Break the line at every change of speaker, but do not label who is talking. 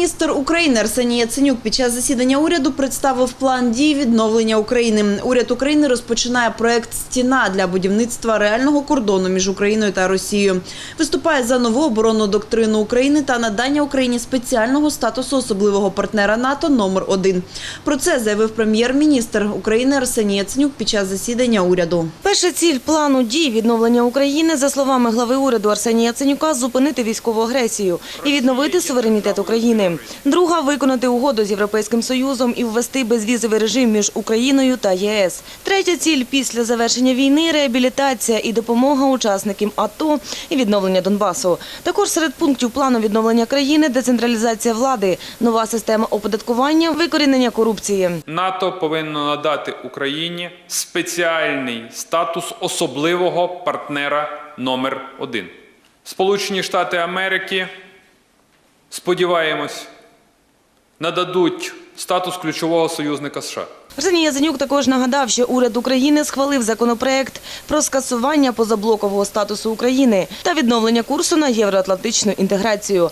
Прем'єр-міністр України Арсеній Яценюк під час засідання уряду представив план дій відновлення України. Уряд України розпочинає проект «Стіна» для будівництва реального кордону між Україною та Росією. Виступає за нову оборонну доктрину України та надання Україні спеціального статусу особливого партнера НАТО номер 1 Про це заявив прем'єр-міністр України Арсеній Яценюк під час засідання уряду.
Перша ціль плану дій відновлення України, за словами глави уряду Арсенія Яценюка, зупинити військову агресію і відновити суверенітет України. Друга – виконати угоду з Європейським Союзом і ввести безвізовий режим між Україною та ЄС. Третя ціль – після завершення війни – реабілітація і допомога учасникам АТО і відновлення Донбасу. Також серед пунктів плану відновлення країни – децентралізація влади, нова система оподаткування, викорінення корупції.
НАТО повинно надати Україні спеціальний статус особливого партнера номер один. Сполучені Штати Америки, сподіваємось, нададуть статус ключового союзника США.
Арсеній Язенюк також нагадав, що уряд України схвалив законопроект про скасування позаблокового статусу України та відновлення курсу на євроатлантичну інтеграцію.